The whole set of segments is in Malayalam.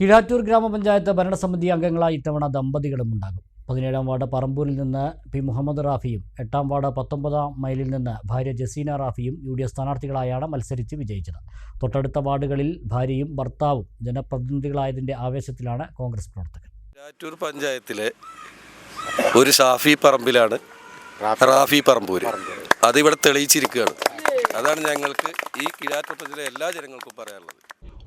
കീഴാറ്റൂർ ഗ്രാമപഞ്ചായത്ത് ഭരണസമിതി അംഗങ്ങളായി ഇത്തവണ ദമ്പതികളും ഉണ്ടാകും. പതിനേഴാം വാർഡ് പറമ്പൂരിൽ നിന്ന് പി മുഹമ്മദ് റാഫിയും എട്ടാം വാർഡ് പത്തൊമ്പതാം മൈലിൽ നിന്ന് ഭാര്യ ജസീന റാഫിയും യു ഡി എഫ് സ്ഥാനാർത്ഥികളായാണ് മത്സരിച്ച് വിജയിച്ചത്. തൊട്ടടുത്ത വാർഡുകളിൽ ഭാര്യയും ഭർത്താവും ജനപ്രതിനിധികളായതിന്റെ ആവേശത്തിലാണ് കോൺഗ്രസ് പ്രവർത്തകർ. കിഴാറ്റൂർ പഞ്ചായത്തിലെ ഒരു ഷാഫി പറമ്പിലാണ് റാഫി പറമ്പൂര്. അതിവിടെ തെളിയിച്ചിരിക്കുകയാണ്. അതാണ് ഞങ്ങൾക്ക് ഈ കിഴാറ്റൂർ എല്ലാ ജനങ്ങൾക്കും പറയാനുള്ളത്.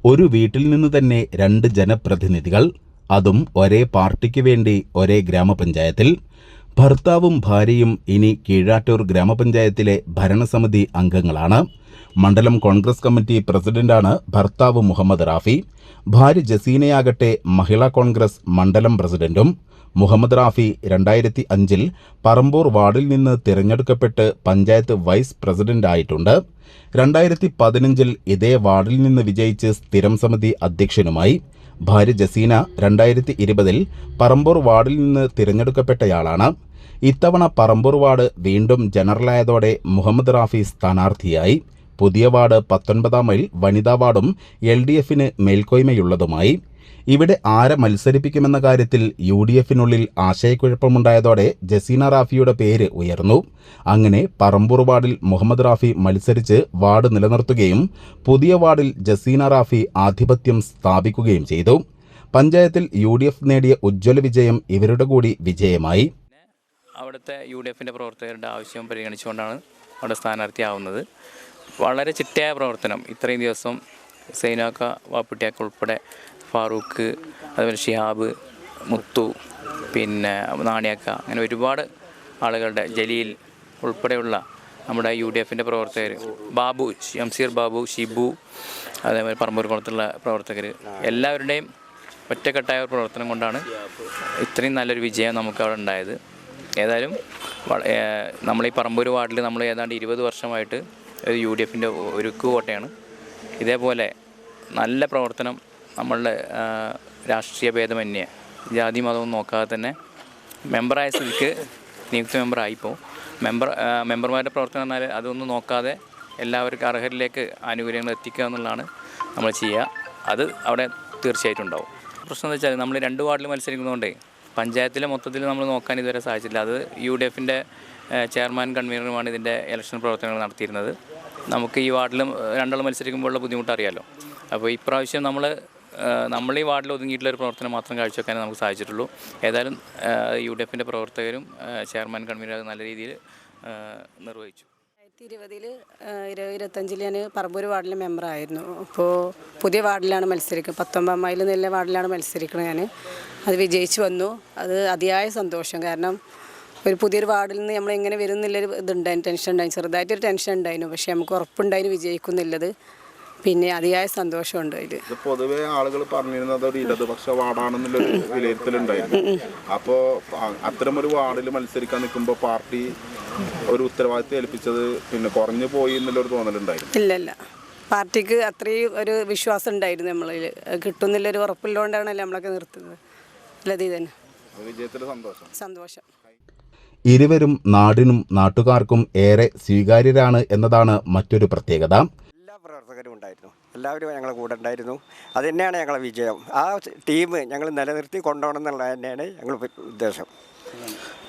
ഒരു വീട്ടിൽ നിന്ന് തന്നെ രണ്ട് ജനപ്രതിനിധികൾ അതും ഒരേ പാർട്ടിക്ക് വേണ്ടി ഒരേ ഗ്രാമപഞ്ചായത്തിൽ. ഭർത്താവും ഭാര്യയും ഇനി കീഴാറ്റൂർ ഗ്രാമപഞ്ചായത്തിലെ ഭരണസമിതി അംഗങ്ങളാണ്. മണ്ഡലം കോൺഗ്രസ് കമ്മിറ്റി പ്രസിഡന്റാണ് ഭർത്താവ് മുഹമ്മദ് റാഫി. ഭാര്യ ജസീനയാകട്ടെ മഹിളാ കോൺഗ്രസ് മണ്ഡലം പ്രസിഡന്റും മുഹമ്മദ് റാഫി രണ്ടായിരത്തി അഞ്ചിൽ പറമ്പൂർ വാർഡിൽ നിന്ന് തിരഞ്ഞെടുക്കപ്പെട്ട് പഞ്ചായത്ത് വൈസ് പ്രസിഡന്റ് ആയിട്ടുണ്ട് രണ്ടായിരത്തി പതിനഞ്ചിൽ ഇതേ വാർഡിൽ നിന്ന് വിജയിച്ച് സ്ഥിരം സമിതി അധ്യക്ഷനുമായി. ഭാര്യ ജസീന രണ്ടായിരത്തി ഇരുപതിൽ പറമ്പൂർ വാർഡിൽ നിന്ന് തിരഞ്ഞെടുക്കപ്പെട്ടയാളാണ്. ഇത്തവണ പറമ്പൂർ വാർഡ് വീണ്ടും ജനറലായതോടെ മുഹമ്മദ് റാഫി സ്ഥാനാർത്ഥിയായി. പുതിയ വാർഡ് പത്തൊൻപതാം മൈൽ വനിതാ വാർഡും എൽ ഡി എഫിന് മേൽക്കോയ്മയുള്ളതുമായി. ഇവിടെ ആരെ മത്സരിപ്പിക്കുമെന്ന കാര്യത്തിൽ യു ഡി എഫിനുള്ളിൽ ആശയക്കുഴപ്പമുണ്ടായതോടെ ജസീന റാഫിയുടെ പേര് ഉയർന്നു. അങ്ങനെ പറമ്പൂർ വാർഡിൽ മുഹമ്മദ് റാഫി മത്സരിച്ച് വാർഡ് നിലനിർത്തുകയും പുതിയ വാർഡിൽ ജസീന റാഫി ആധിപത്യം സ്ഥാപിക്കുകയും ചെയ്തു. പഞ്ചായത്തിൽ യു ഡി എഫ് നേടിയ ഉജ്ജ്വല വിജയം ഇവരുടെ കൂടി വിജയമായി. അവിടുത്തെ യു ഡി എഫിന്റെ പ്രവർത്തകരുടെ ആവശ്യം പരിഗണിച്ചുകൊണ്ടാണ് അവിടെ സ്ഥാനാർത്ഥിയാവുന്നത്. വളരെ ചിട്ടയായ പ്രവർത്തനം. ഇത്രയും ദിവസം സൈനാക്ക വാപ്പിട്ടിയാക്ക ഉൾപ്പെടെ ഫാറൂഖ് അതുപോലെ ഷിഹാബ് മുത്തു പിന്നെ നാണിയക്ക അങ്ങനെ ഒരുപാട് ആളുകളുടെ ജലീൽ ഉൾപ്പെടെയുള്ള നമ്മുടെ യു ഡി എഫിന്റെ പ്രവർത്തകർ. ബാബു ഷംസീർ ബാബു ഷിബു അതേപോലെ പറമ്പൂർ കുളത്തുള്ള പ്രവർത്തകർ. എല്ലാവരുടെയും ഒറ്റക്കെട്ടായ പ്രവർത്തനം കൊണ്ടാണ് ഇത്രയും നല്ലൊരു വിജയം നമുക്ക് അവിടെ ഉണ്ടായത്. ഏതായാലും നമ്മൾ ഈ പറമ്പൂർ വാർഡിൽ നമ്മൾ ഏതാണ്ട് ഇരുപത് വർഷമായിട്ട് ഒരു യു ഡി എഫിന്റെ ഒരുക്ക് കോട്ടയാണ് ഇതേപോലെ നല്ല പ്രവർത്തനം നമ്മളുടെ രാഷ്ട്രീയ ഭേദമന്യേ ജാതി മതവും നോക്കാതെ തന്നെ മെമ്പറായ സ്ഥിതിക്ക് നിയുക്ത മെമ്പറായിപ്പോൾ മെമ്പർ മെമ്പർമാരുടെ പ്രവർത്തനം എന്നാൽ അതൊന്നും നോക്കാതെ എല്ലാവർക്കും അർഹരിലേക്ക് ആനുകൂല്യങ്ങൾ എത്തിക്കുക എന്നുള്ളതാണ് നമ്മൾ ചെയ്യുക. അത് അവിടെ തീർച്ചയായിട്ടും ഉണ്ടാവും. പ്രശ്നം എന്ന് വെച്ചാൽ നമ്മൾ രണ്ട് വാർഡിൽ മത്സരിക്കുന്നതുകൊണ്ട് പഞ്ചായത്തിലെ മൊത്തത്തിൽ നമ്മൾ നോക്കാൻ ഇതുവരെ സാധിച്ചില്ല അത് യു ഡി എഫിന്റെ ചെയർമാൻ കൺവീനറുമാണ് ഇതിന്റെ ഇലക്ഷൻ പ്രവർത്തനങ്ങൾ നടത്തിയിരുന്നത്. നമുക്ക് ഈ വാർഡിലും രണ്ടാൾ മത്സരിക്കുമ്പോഴുള്ള ബുദ്ധിമുട്ട് അപ്പോൾ ഇപ്രാവശ്യം നമ്മൾ നമ്മൾ ഈ വാർഡിൽ ഒതുങ്ങിയിട്ടുള്ള ഒരു പ്രവർത്തനം മാത്രം കാഴ്ചവെക്കാനേ നമുക്ക് സാധിച്ചിട്ടുള്ളൂ. ഏതായാലും യു ഡി എഫിന്റെ പ്രവർത്തകരും ചെയർമാൻ കൺവീനർ നല്ല രീതിയിൽ നിർവഹിച്ചു. രണ്ടായിരത്തി ഇരുപതിൽ ഇരുപത്തഞ്ചിൽ ഞാൻ പറമ്പൂർ വാർഡിലെ മെമ്പറായിരുന്നു. അപ്പോൾ പുതിയ വാർഡിലാണ് മത്സരിക്കുന്നത് പത്തൊമ്പതാം മൈൽ നില വാർഡിലാണ് മത്സരിക്കുന്നത് ഞാൻ അത് വിജയിച്ചു വന്നു. അത് അതിയായ സന്തോഷം. കാരണം ഒരു പുതിയൊരു വാർഡിൽ നിന്ന് നമ്മൾ എങ്ങനെ വരുന്നില്ലൊരു ഇതുണ്ടായിരുന്നു ടെൻഷൻ ഉണ്ടായിരുന്നു ചെറുതായിട്ടൊരു ടെൻഷൻ ഉണ്ടായിരുന്നു. പക്ഷേ നമുക്ക് ഉറപ്പുണ്ടായിരുന്നു വിജയിക്കുന്നില്ലത് പിന്നെ അതിയായ സന്തോഷമുണ്ട് അതിൽ ഇത് പൊതുവേ ആളുകൾ പറഞ്ഞിരുന്നത് ഒരു ഇടതുപക്ഷ വാർഡാണെന്നുള്ളൊരു വിലയിരുത്തലുണ്ടായിരുന്നു. അപ്പോൾ അത്തരമൊരു വാർഡിൽ മത്സരിക്കാൻ നിൽക്കുമ്പോൾ പാർട്ടി ഒരു ഉത്തരവാദിത്തം ഏൽപ്പിച്ചത് പിന്നെ കുറഞ്ഞു പോയി എന്നുള്ളൊരു തോന്നലുണ്ടായിരുന്നു. ഇല്ലല്ല പാർട്ടിക്ക് അത്രയും ഒരു വിശ്വാസം ഉണ്ടായിരുന്നു നമ്മളിൽ കിട്ടുന്നില്ലൊരു ഉറപ്പുള്ളതുകൊണ്ടാണല്ലോ നമ്മളൊക്കെ നിർത്തുന്നത്. ലതീതന് തന്നെ. വിജയത്തിൽ സന്തോഷം. സന്തോഷം. ഇരുവരും നാടിനും നാട്ടുകാർക്കും ഏറെ സ്വീകാര്യരാണ് എന്നതാണ് മറ്റൊരു പ്രത്യേകത. എല്ലാ പ്രവർത്തകരും എല്ലാവരും ഞങ്ങളെ കൂടെ ഉണ്ടായിരുന്നു. അത് തന്നെയാണ് ഞങ്ങളെ വിജയം. ആ ടീം ഞങ്ങൾ നിലനിർത്തി കൊണ്ടുപോകണം എന്നുള്ളത് തന്നെയാണ് ഞങ്ങൾ ഉദ്ദേശം.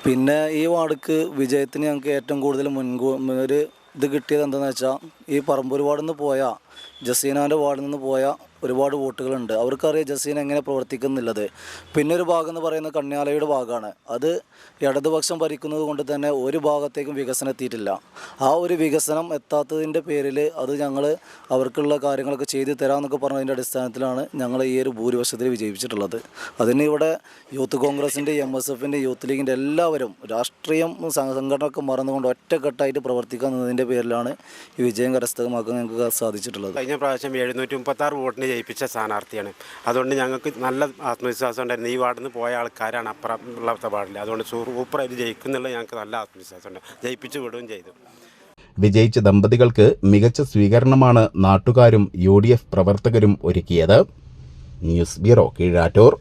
പിന്നെ ഈ വാർഡ്ക്ക് വിജയത്തിന് ഞങ്ങൾക്ക് ഏറ്റവും കൂടുതൽ മുൻകൂ ഒരു ഇത് കിട്ടിയത് എന്താണെന്ന് വെച്ചാൽ ഈ പറമ്പൂർ വാർഡിൽ നിന്ന് പോയ ജസീനാന്റെ വാർഡിൽ നിന്ന് പോയ ഒരുപാട് വോട്ടുകളുണ്ട്. അവർക്കറിയാം ജസീൻ എങ്ങനെ പ്രവർത്തിക്കുന്നുള്ളത്. പിന്നെ ഒരു ഭാഗം എന്ന് പറയുന്നത് കണ്യാലയുടെ ഭാഗമാണ് അത് ഇടതുപക്ഷം ഭരിക്കുന്നത് കൊണ്ട് തന്നെ ഒരു ഭാഗത്തേക്കും വികസനം എത്തിയിട്ടില്ല. ആ ഒരു വികസനം എത്താത്തതിന്റെ പേരിൽ അത് ഞങ്ങൾ അവർക്കുള്ള കാര്യങ്ങളൊക്കെ ചെയ്തു തരാമെന്നൊക്കെ പറഞ്ഞതിന്റെ അടിസ്ഥാനത്തിലാണ് ഞങ്ങൾ ഈ ഒരു ഭൂരിപക്ഷത്തിൽ വിജയിപ്പിച്ചിട്ടുള്ളത്. അതിന് ഇവിടെ യൂത്ത് കോൺഗ്രസിന്റെ എം എസ് എഫിന്റെ യൂത്ത് ലീഗിന്റെ എല്ലാവരും രാഷ്ട്രീയം സംഘ- സംഘടനയൊക്കെ മറന്നുകൊണ്ട് ഒറ്റക്കെട്ടായിട്ട് പ്രവർത്തിക്കുന്നതിന്റെ പേരിലാണ് ഈ വിജയം കരസ്ഥമാക്കാൻ ഞങ്ങൾക്ക് സാധിച്ചിട്ടുള്ളത്. കഴിഞ്ഞ പ്രാവശ്യം എഴുന്നൂറ്റി മുപ്പത്തി ആറ് വോട്ടിന് ജയിപ്പിച്ച സ്ഥാനാർത്ഥിയാണ്. അതുകൊണ്ട് ഞങ്ങൾക്ക് നല്ല ആത്മവിശ്വാസം ഉണ്ടായിരുന്നു. ഈ വാർഡിൽ നിന്ന് പോയ ആൾക്കാരാണ് അപ്പുറം ഉള്ള വാർഡിൽ. അതുകൊണ്ട് സൂപ്പറായിട്ട് ജയിക്കുന്നുള്ള ഞങ്ങൾക്ക് നല്ല ആത്മവിശ്വാസമുണ്ട് ജയിപ്പിച്ചു വിടുകയും ചെയ്തു. വിജയിച്ച ദമ്പതികൾക്ക് മികച്ച സ്വീകരണമാണ് നാട്ടുകാരും യു പ്രവർത്തകരും ഒരുക്കിയത്. News bureau Keezhattoor.